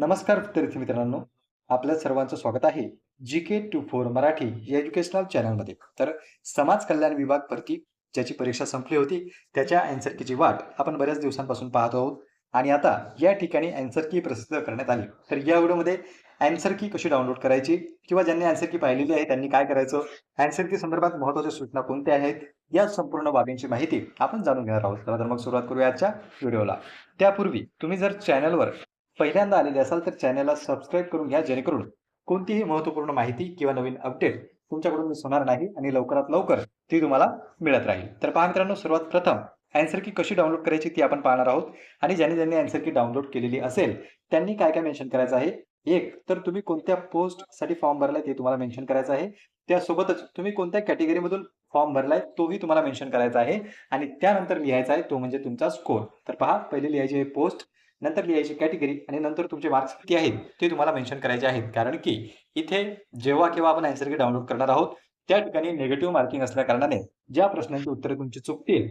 नमस्कार विद्यार्थी मित्रांनो. आपल्या सर्वांचं स्वागत आहे G K two four Marathi या एज्युकेशनल चॅनलमध्ये तर समाज कल्याण विभाग भरती ज्याची परीक्षा संपली होती त्याच्या अँसर कीची वाट आपण बऱ्याच दिवसांपासून पाहत आहोत. आणि आता या ठिकाणी अँसर की प्रसिद्ध करण्यात आली. तर या व्हिडिओमध्ये अँसर की कशी डाउनलोड करायची किंवा ज्यांनी अँसर की पाहिलेली आहे त्यांनी काय करायचं? अँसर की संदर्भात महत्त्वाच्या सूचना कोणत्या आहेत? या संपूर्ण बाबींची माहिती आपण जाणून घेणार आहोत. चला तर मग सुरुवात करूया आजच्या व्हिडिओला त्यापूर्वी तुम्ही जर चॅनलवर पहिल्यांदा आलेले असाल तर चॅनलला सबस्क्राईब करून घ्या जेणेकरून कोणतीही महत्त्वपूर्ण माहिती किंवा नवीन अपडेट तुमच्याकडून मिस होणार नाही आणि लवकरात लवकर ती तुम्हाला मिळत राहील. तर पहा मित्रांनो सर्वात प्रथम अँसर की कशी डाउनलोड करायची ती आपण पाहणार आहोत. आणि ज्यांनी ज्यांनी अँसर की डाउनलोड केलेली असेल त्यांनी काय काय मेन्शन करायचं आहे? एक तर तुम्ही कोणत्या पोस्टसाठी फॉर्म भरलाय ते तुम्हाला मेन्शन करायचं आहे. त्यासोबतच तुम्ही कोणत्या कॅटेगरीमधून फॉर्म भरलाय तोही तुम्हाला मेन्शन करायचा आहे. आणि त्यानंतर लिहायचा आहे तो म्हणजे तुमचा स्कोर तर पहा पहिले लिहायचे आहे पोस्ट नंतर लिहायची कॅटेगरी आणि नंतर तुमचे मार्क्स किती आहेत ते तुम्हाला मेन्शन करायचे आहेत. कारण की इथे जेव्हा केव्हा आपण आन्सर की डाउनलोड करणार आहोत त्या ठिकाणी निगेटिव्ह मार्किंग असल्या कारणाने ज्या प्रश्नांची उत्तरे तुमची चुकतील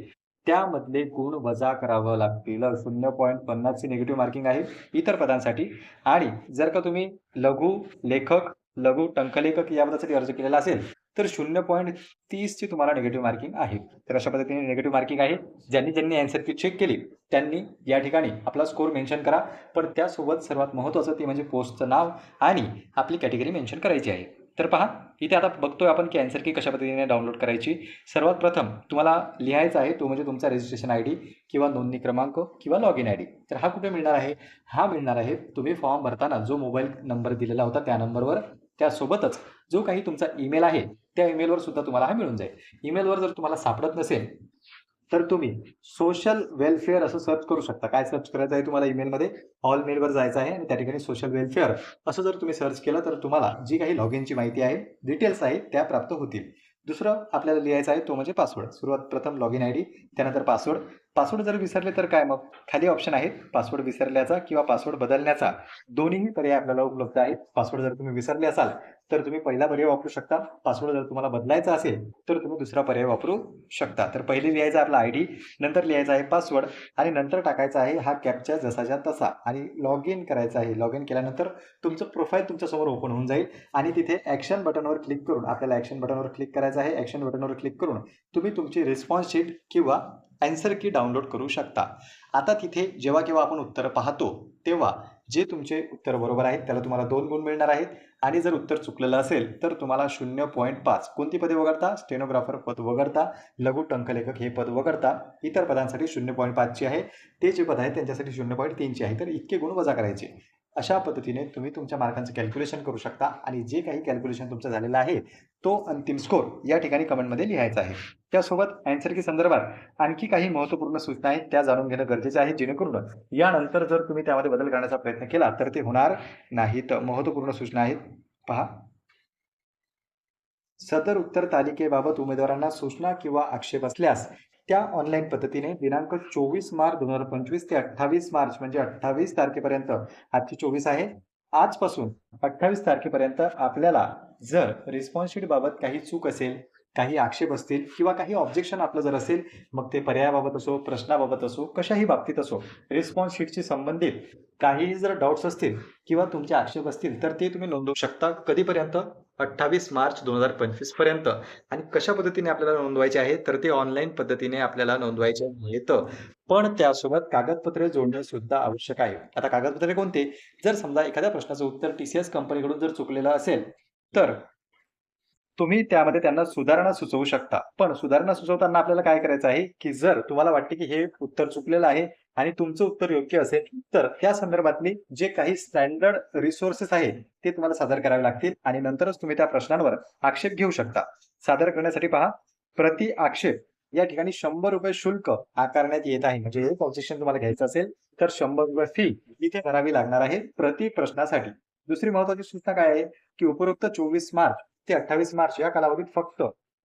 त्यामधले गुण वजा करावं लागतील. शून्य पॉईंट पन्नासची निगेटिव्ह मार्किंग आहे इतर पदांसाठी. आणि जर का तुम्ही लघु लेखक लघु टंकलेखक या अर्ज केलेला असेल तर शून्य पॉईंट तीसची तुम्हाला निगेटिव्ह मार्किंग आहे. तर अशा पद्धतीने निगेटिव्ह मार्किंग आहे. ज्यांनी ज्यांनी अँसर की चेक केली त्यांनी या ठिकाणी आपला स्कोर मेन्शन करा. पण त्यासोबत सर्वात महत्त्वाचं ते म्हणजे पोस्टचं नाव आणि आपली कॅटेगरी मेन्शन करायची आहे. तर पहा इथे आता बघतोय आपण की अँसर की कशा पद्धतीने डाउनलोड करायची. सर्वात प्रथम तुम्हाला लिहायचा आहे तो म्हणजे तुमचा रजिस्ट्रेशन आय डी किंवा नोंदणी क्रमांक किंवा लॉग इन आय डी तर हा कुठे मिळणार आहे? हा मिळणार आहे तुम्ही फॉर्म भरताना जो मोबाईल नंबर दिलेला होता त्या नंबरवर त्यासोबतच जो काही तुमचा ईमेल आहे त्या ईमेलवर सुद्धा तुम्हाला हा मिळून जाईल. ईमेलवर जर तुम्हाला सापडत नसेल तर तुम्ही सोशल वेलफेअर असं सर्च करू शकता. काय सर्च करायचं आहे तुम्हाला ईमेलमध्ये ऑल मेलवर जायचं आहे आणि त्या ठिकाणी सोशल वेलफेअर असं जर तुम्ही सर्च केलं तर तुम्हाला जी काही लॉग इनची माहिती आहे डिटेल्स आहेत त्या प्राप्त होतील. दुसरं आपल्याला लिहायचं आहे तो म्हणजे पासवर्ड सुरुवात प्रथम लॉग इन आय डी त्यानंतर पासवर्ड पासवर्ड जर विसरले तर काय मग? खाली ऑप्शन आहेत पासवर्ड विसरल्याचा किंवा पासवर्ड बदलण्याचा. दोन्हीही पर्याय आपल्याला उपलब्ध आहेत. पासवर्ड जर तुम्ही विसरले असाल तर तुम्ही पहिला पर्याय वापरू शकता. पासवर्ड जर तुम्हाला बदलायचा असेल तर तुम्ही दुसरा पर्याय वापरू शकता. तर पहिले लिहायचा आपला आय डी नंतर लिहायचा आहे पासवर्ड आणि नंतर टाकायचा आहे हा कॅपच्या जसाच्या तसा. आणि लॉग इन करायचा आहे. लॉग इन केल्यानंतर तुमचं प्रोफाईल तुमच्यासमोर ओपन होऊन जाईल. आणि तिथे ॲक्शन बटनवर क्लिक करून आपल्याला ॲक्शन बटनवर क्लिक करायचं आहे. ॲक्शन बटनवर क्लिक करून तुम्ही तुमची रिस्पॉन्स शीट किंवा अँसर की डाउनलोड करू शकता. आता तिथे जेव्हा केव्हा आपण उत्तर पाहतो तेव्हा जे तुमचे उत्तर बरोबर आहेत त्याला तुम्हाला दोन गुण मिळणार आहेत. आणि जर उत्तर चुकलेलं असेल तर तुम्हाला शून्य पॉईंट पाच. कोणती पदे वगळता? स्टेनोग्राफर पद वगळता. लघु टंकलेखक हे पद वगळता. इतर पदांसाठी शून्य पॉईंट पाचची आहे. ते जे पद आहे त्यांच्यासाठी शून्य पॉईंट तीनची आहे. तर इतके गुण वजा करायचे. अशा पद्धतीने तुम्ही तुमच्या मार्कांचं कॅल्क्युलेशन करू शकता आणि जे काही कॅल्क्युलेशन तुमचं झालेलं आहे तो अंतिम स्कोर या ठिकाणी कमेंटमध्ये लिहायचा आहे. त्यासोबत अँसर की संदर्भात आणखी काही महत्त्वपूर्ण सूचना आहेत त्या जाणून घेणं गरजेचं आहे. जेणेकरून यानंतर जर तुम्ही त्यामध्ये बदल करण्याचा प्रयत्न केला तर ते होणार नाहीत. महत्त्वपूर्ण सूचना आहेत. पहा. सदर उत्तर तालिकेबाबत उमेदवारांना सूचना किंवा आक्षेप असल्यास त्या ऑनलाईन पद्धतीने दिनांक चोवीस मार्च दोन हजार पंचवीस ते अठ्ठावीस मार्च म्हणजे अठ्ठावीस तारखेपर्यंत. आजची चोवीस आहे. आजपासून अठ्ठावीस तारखेपर्यंत आपल्याला जर रिस्पॉन्स बाबत काही चूक असेल काही आक्षेप असतील किंवा काही ऑब्जेक्शन आपलं जर असेल मग ते पर्यायाबाबत असो प्रश्नाबाबत असो कशाही बाबतीत असो रिस्पॉन्स शीटशी संबंधित काही जर डाऊट्स असतील किंवा तुमचे आक्षेप असतील तर ते तुम्ही नोंदवू शकता कधीपर्यंत? अठ्ठावीस मार्च दोन हजार पंचवीसपर्यंत. आणि कशा पद्धतीने आपल्याला नोंदवायचे आहे तर ते ऑनलाईन पद्धतीने आपल्याला नोंदवायचे येतं पण त्यासोबत कागदपत्रे जोडणं सुद्धा आवश्यक आहे. आता कागदपत्रे कोणते? जर समजा एखाद्या प्रश्नाचं उत्तर टीसीएस कंपनीकडून जर चुकलेलं असेल तर तुम्ही त्यामध्ये त्यांना सुधारणा सुचवू शकता. पण सुधारणा सुचवताना आपल्याला काय करायचं आहे की जर तुम्हाला वाटते की हे उत्तर चुकलेलं आहे आणि तुमचं उत्तर योग्य असेल तर त्या संदर्भातली जे काही स्टँडर्ड रिसोर्सेस आहेत ते तुम्हाला सादर करावे लागतील आणि नंतरच तुम्ही त्या प्रश्नांवर आक्षेप घेऊ शकता. सादर करण्यासाठी पहा प्रति आक्षेप या ठिकाणी शंभर रुपये शुल्क आकारण्यात येत आहे. म्हणजे एक ऑब्जेक्शन तुम्हाला घ्यायचं असेल तर शंभर रुपये फी इथे भरावी लागणार आहे प्रति प्रश्नासाठी. दुसरी महत्वाची सूचना काय आहे? की उपरोक्त चोवीस मार्च ते अठ्ठावीस मार्च या कालावधीत फक्त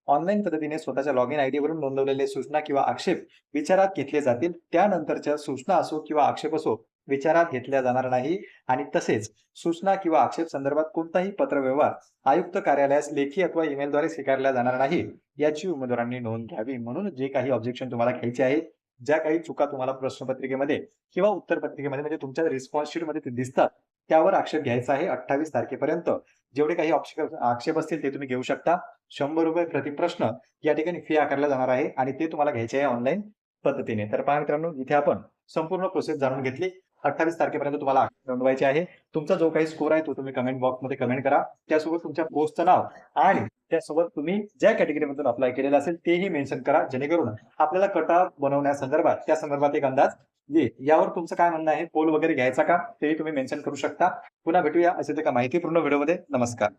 ऑनलाईन पद्धतीने स्वतःच्या लॉग इन आयडी वरून नोंदवलेले सूचना किंवा आक्षेप विचारात घेतले जातील. त्यानंतरच्या सूचना असो किंवा आक्षेप असो विचारात घेतल्या जाणार नाही. आणि तसेच सूचना किंवा आक्षेप संदर्भात कोणताही पत्रव्यवहार आयुक्त कार्यालयास लेखी अथवा ईमेलद्वारे स्वीकारला जाणार नाही याची उमेदवारांनी नोंद घ्यावी. म्हणून जे काही ऑब्जेक्शन तुम्हाला घ्यायचे आहे ज्या काही चुका तुम्हाला प्रश्नपत्रिकेमध्ये किंवा उत्तरपत्रिकेमध्ये म्हणजे तुमच्या रिस्पॉन्स शीटमध्ये दिसतात त्यावर आक्षेप घ्यायचा आहे अठ्ठावीस तारखेपर्यंत. जेवढे काही आक्षेप आक्षेप असतील ते तुम्ही घेऊ शकता. शंभर रुपये प्रति प्रश्न या ठिकाणी फी आकारला जाणार आहे आणि ते तुम्हाला घ्यायचे आहे ऑनलाईन पद्धतीने. तर पहा मित्रांनो इथे आपण संपूर्ण प्रोसेस जाणून घेतली. अठ्ठावीस तारखेपर्यंत तुम्हाला आक्षेप नोंदवायचे आहे. तुमचा जो काही स्कोर आहे तो तुम्ही कमेंट बॉक्समध्ये कमेंट करा. त्यासोबत तुमच्या पोस्टचं नाव आणि त्यासोबत तुम्ही ज्या कॅटेगरीमधून अप्लाय केलेलं असेल तेही मेन्शन करा. जेणेकरून आपल्याला कटा बनवण्यासंदर्भात त्या संदर्भात एक अंदाज ये यावर तुमचं काय म्हणणं आहे? पोल वगैरे घ्यायचा का? तेही तुम्ही मेन्शन करू शकता. पुन्हा भेटूया असे एका माहितीपूर्ण व्हिडिओमध्ये. नमस्कार.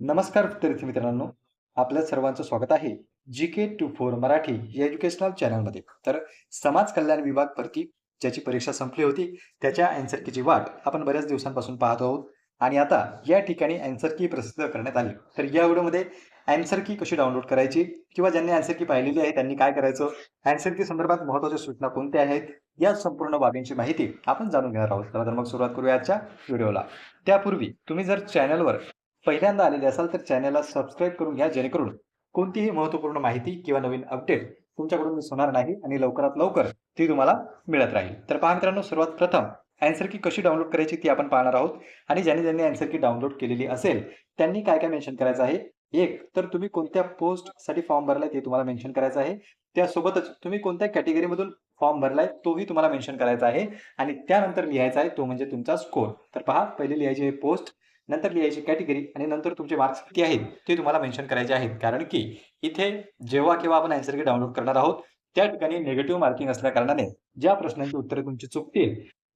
नमस्कार विद्यार्थी मित्रांनो. आपल्या सर्वांचं स्वागत आहे. G K two four Marathi या एज्युकेशनल चॅनलमध्ये तर समाज कल्याण विभाग भरती ज्याची परीक्षा संपली होती त्याच्या अँसर कीची वाट आपण बऱ्याच दिवसांपासून पाहत आहोत. आणि आता या ठिकाणी अँसर की प्रसिद्ध करण्यात आली. तर या व्हिडिओमध्ये अँसर की कशी डाउनलोड करायची? किंवा ज्यांनी अँसर की पाहिलेली आहे त्यांनी काय करायचं? अँसर की संदर्भात महत्त्वाच्या सूचना कोणत्या आहेत? या संपूर्ण बाबींची माहिती आपण जाणून घेणार आहोत. चला तर मग सुरुवात करूया आजच्या व्हिडिओला. त्यापूर्वी तुम्ही जर चॅनलवर पहिल्यांदा आलेले असाल तर चॅनलला सबस्क्राईब करून घ्या जेणेकरून कोणतीही महत्त्वपूर्ण माहिती किंवा नवीन अपडेट तुमच्याकडून मिस होणार नाही आणि लवकरात लवकर ती तुम्हाला मिळत राहील. तर पहा मित्रांनो सर्वात प्रथम अँसर की कशी डाउनलोड करायची ती आपण पाहणार आहोत. आणि ज्यांनी ज्यांनी अँसर की डाउनलोड केलेली असेल त्यांनी काय काय मेन्शन करायचं आहे? एक तर तुम्ही कोणत्या पोस्टसाठी फॉर्म भरलाय ते तुम्हाला मेन्शन करायचं आहे. त्यासोबतच तुम्ही कोणत्या कॅटेगरीमधून फॉर्म भरलाय तोही तुम्हाला मेन्शन करायचा आहे. आणि त्यानंतर लिहायचा आहे तो म्हणजे तुमचा स्कोर तर पहा पहिले लिहायचे पोस्ट नंतर लिहायची कॅटेगरी आणि नंतर तुमचे मार्क्स किती आहेत ते तुम्हाला मेन्शन करायचे आहेत. कारण की इथे जेव्हा केव्हा आपण अँसर की डाउनलोड करणार आहोत त्या ठिकाणी निगेटिव्ह मार्किंग असल्या कारणाने ज्या प्रश्नांची उत्तरे तुमची चुकतील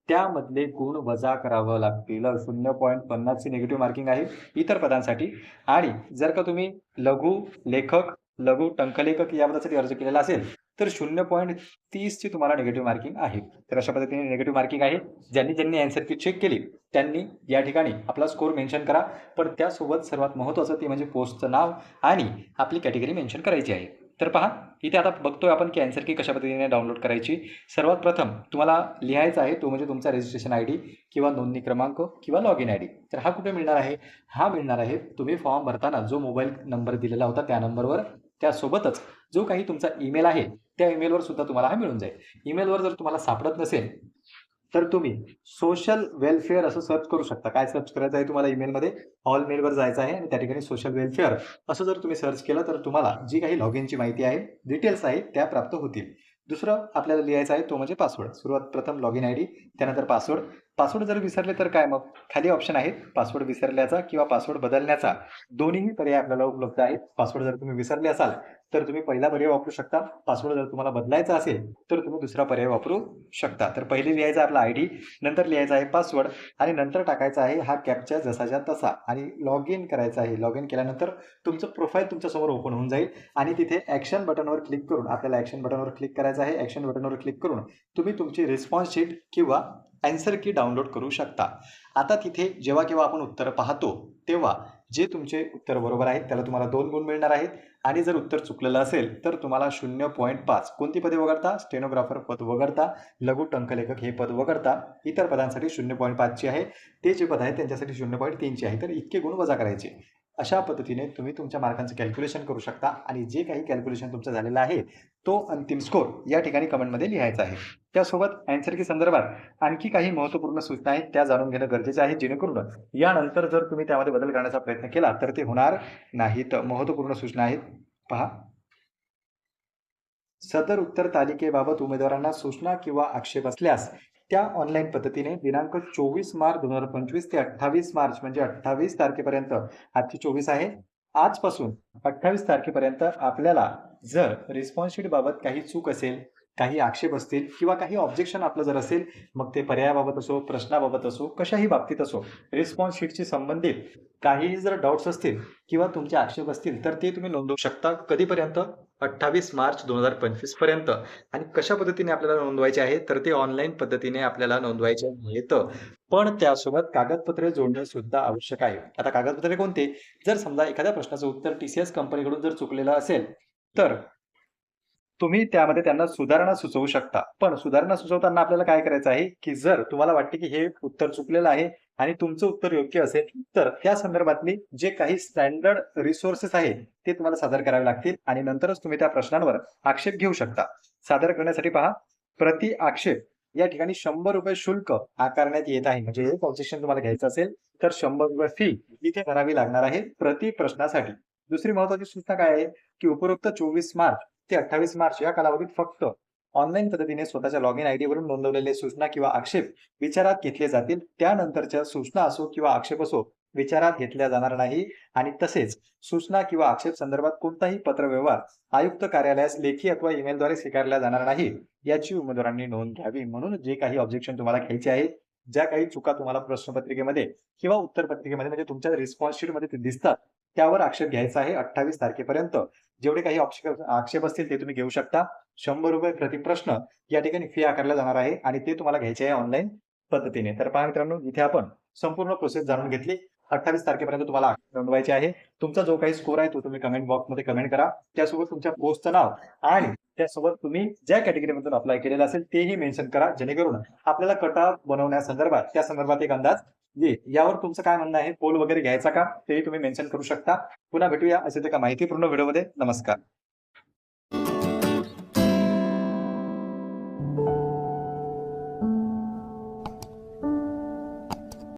त्यामधले गुण वजा करावं लागतील. शून्य पॉईंट पन्नासची निगेटिव्ह मार्किंग आहे इतर पदांसाठी. आणि जर का तुम्ही लघु लेखक लघु टंकलेखक या पदासाठी अर्ज केलेला असेल तर शून्य पॉईंट तीसची तुम्हाला निगेटिव्ह मार्किंग आहे. तर अशा पद्धतीने निगेटिव्ह मार्किंग आहे. ज्यांनी ज्यांनी अँसर की चेक केली त्यांनी या ठिकाणी आपला स्कोर मेन्शन करा. पण त्यासोबत सर्वात महत्त्वाचं ते म्हणजे पोस्टचं नाव आणि आपली कॅटेगरी मेन्शन करायची आहे. तर पहा इथे आता बघतोय आपण की अँसर की कशा पद्धतीने डाउनलोड करायची. सर्वात प्रथम तुम्हाला लिहायचा आहे तो म्हणजे तुमचा रजिस्ट्रेशन आय डी किंवा नोंदणी क्रमांक किंवा लॉग इन आय डी तर हा कुठे मिळणार आहे? हा मिळणार आहे तुम्ही फॉर्म भरताना जो मोबाईल नंबर दिलेला होता त्या नंबरवर त्यासोबतच जो काही तुमचा ईमेल आहे त्या ईमेलवर सुद्धा तुम्हाला हा मिळून जाईल. ईमेलवर जर तुम्हाला सापडत नसेल तर तुम्ही सोशल वेलफेअर असं सर्च करू शकता. काय सर्च करायचं आहे तुम्हाला ईमेलमध्ये ऑल मेलवर जायचं आहे आणि त्या ठिकाणी सोशल वेलफेअर असं जर तुम्ही सर्च केलं तर तुम्हाला जी काही लॉग इनची माहिती आहे डिटेल्स आहे त्या प्राप्त होतील. दुसरं आपल्याला लिहायचं आहे तो म्हणजे पासवर्ड सुरुवात प्रथम लॉग इन आय डी त्यानंतर पासवर्ड पासवर्ड जर विसरले तर काय? मग खाली ऑप्शन आहेत पासवर्ड विसरल्याचा किंवा पासवर्ड बदलण्याचा. दोन्हीही पर्याय आपल्याला उपलब्ध आहेत. पासवर्ड जर तुम्ही विसरले असाल तर तुम्ही पहिला पर्याय वापरू शकता. पासवर्ड जर तुम्हाला बदलायचा असेल तर तुम्ही दुसरा पर्याय वापरू शकता. तर पहिले लिहायचा आपला आय डी नंतर लिहायचा आहे पासवर्ड आणि नंतर टाकायचा आहे हा कॅपच्या जसाच्या तसा. आणि लॉग इन करायचा आहे. लॉग इन केल्यानंतर तुमचं प्रोफाईल तुमच्यासमोर ओपन होऊन जाईल. आणि तिथे ॲक्शन बटनवर क्लिक करून आपल्याला ॲक्शन बटनवर क्लिक करायचं आहे. ॲक्शन बटनवर क्लिक करून तुम्ही तुमची रिस्पॉन्स शीट किंवा अँसर की डाउनलोड करू शकता. आता तिथे जेव्हा केव्हा आपण उत्तर पाहतो तेव्हा जे तुमचे उत्तर बरोबर आहेत त्याला तुम्हाला दोन गुण मिळणार आहेत. आणि जर उत्तर चुकलेलं असेल तर तुम्हाला शून्य पॉईंट पाच. कोणती पदे वगळता? स्टेनोग्राफर पद वगळता. लघु टंकलेखक हे पद वगळता. इतर पदांसाठी शून्य पॉईंट पाचची आहे. ते जे पद आहेत त्यांच्यासाठी शून्य पॉईंट तीनची आहे. तर इतके गुण वजा करायचे. अशा पद्धतीने तुम्ही तुमच्या मार्कांचं कॅल्क्युलेशन करू शकता आणि जे काही कॅल्क्युलेशन तुमचं झालेलं आहे तो अंतिम स्कोर या ठिकाणी कमेंटमध्ये लिहायचा आहे. त्यासोबत अँसर की संदर्भात आणखी काही महत्त्वपूर्ण सूचना आहेत त्या जाणून घेणं गरजेचं आहे. जेणेकरून यानंतर जर तुम्ही त्यामध्ये बदल करण्याचा प्रयत्न केला तर ते होणार नाहीत. महत्त्वपूर्ण सूचना आहेत. पहा. सदर उत्तर तालिकेबाबत उमेदवारांना सूचना किंवा आक्षेप असल्यास त्या ऑनलाईन पद्धतीने दिनांक चोवीस मार्च दोन हजार पंचवीस ते अठ्ठावीस मार्च म्हणजे अठ्ठावीस तारखेपर्यंत आजची चोवीस आहे आजपासून अठ्ठावीस तारखेपर्यंत आपल्याला जर रिस्पॉन्स शीट बाबत काही चूक असेल काही आक्षेप असतील किंवा काही ऑब्जेक्शन आपलं जर असेल मग ते पर्यायाबाबत असो प्रश्नाबाबत असो कशाही बाबतीत असो रिस्पॉन्स शीटशी संबंधित काहीही जर डाऊट्स असतील किंवा तुमचे आक्षेप असतील तर ते तुम्ही नोंदवू शकता कधीपर्यंत? अठ्ठावीस मार्च दोन हजार पंचवीसपर्यंत. आणि कशा पद्धतीने आपल्याला नोंदवायचे आहे? तर ते ऑनलाईन पद्धतीने आपल्याला नोंदवायचे येतं पण त्यासोबत कागदपत्रे जोडणे सुद्धा आवश्यक आहे. आता कागदपत्रे कोणते? जर समजा एखाद्या प्रश्नाचं उत्तर टीसीएस कंपनीकडून जर चुकलेलं असेल तर तुम्ही त्यामध्ये त्यांना सुधारणा सुचवू शकता. पण सुधारणा सुचवताना आपल्याला काय करायचं आहे? की जर तुम्हाला वाटते की हे उत्तर चुकलेलं आहे आणि तुमचं उत्तर योग्य असेल तर त्या संदर्भातले जे काही स्टँडर्ड रिसोर्सेस आहेत ते तुम्हाला सादर करावे लागतील आणि नंतरच तुम्ही त्या प्रश्नांवर आक्षेप घेऊ शकता. सादर करण्यासाठी पहा प्रति आक्षेप या ठिकाणी शंभर रुपये शुल्क आकारण्यात येत आहे. म्हणजे एक ऑब्जेक्शन तुम्हाला घ्यायचं असेल तर शंभर रुपये फी इथे भरावी लागणार आहे प्रति प्रश्नासाठी. दुसरी महत्वाची सूचना काय आहे? की उपरोक्त चोवीस मार्च ते अठ्ठावीस मार्च या कालावधीत फक्त ऑनलाईन पद्धतीने स्वतःच्या लॉग इन आयडी वरून नोंदवलेले सूचना किंवा आक्षेप विचारात घेतले जातील. त्यानंतरच्या सूचना असो किंवा आक्षेप असो विचारात घेतल्या जाणार नाही. आणि तसेच सूचना किंवा आक्षेप संदर्भात कोणताही पत्रव्यवहार आयुक्त कार्यालयास लेखी अथवा ईमेलद्वारे स्वीकारला जाणार नाही याची उमेदवारांनी नोंद घ्यावी. म्हणून जे काही ऑब्जेक्शन तुम्हाला घ्यायचे आहे ज्या काही चुका तुम्हाला प्रश्नपत्रिकेमध्ये किंवा उत्तरपत्रिकेमध्ये म्हणजे तुमच्या रिस्पॉन्स शीटमध्ये दिसतात त्यावर आक्षेप घ्यायचा आहे अठ्ठावीस तारखेपर्यंत. जेवढे काही आक्षेप आक्षेप असतील ते तुम्ही घेऊ शकता. शंभर रुपये प्रति प्रश्न या ठिकाणी फी आकारला जाणार आहे आणि ते तुम्हाला घ्यायचे आहे ऑनलाईन पद्धतीने. तर पहा मित्रांनो इथे आपण संपूर्ण प्रोसेस जाणून घेतली. अठ्ठावीस तारखेपर्यंत तुम्हाला आक्षेप नोंदवायचे आहे. तुमचा जो काही स्कोर आहे तो तुम्ही कमेंट बॉक्समध्ये कमेंट करा. त्यासोबत तुमच्या पोस्टचं नाव आणि त्यासोबत तुम्ही ज्या कॅटेगरीमधून अप्लाय केलेलं असेल तेही मेन्शन करा. जेणेकरून आपल्याला कट ऑफ बनवण्यासंदर्भात त्या संदर्भात एक अंदाज येईल यावर तुमचं काय म्हणणं आहे? पोल वगैरे घ्यायचा का? तेही तुम्ही मेन्शन करू शकता. पुन्हा भेटूया असे एका माहितीपूर्ण व्हिडिओमध्ये नमस्कार.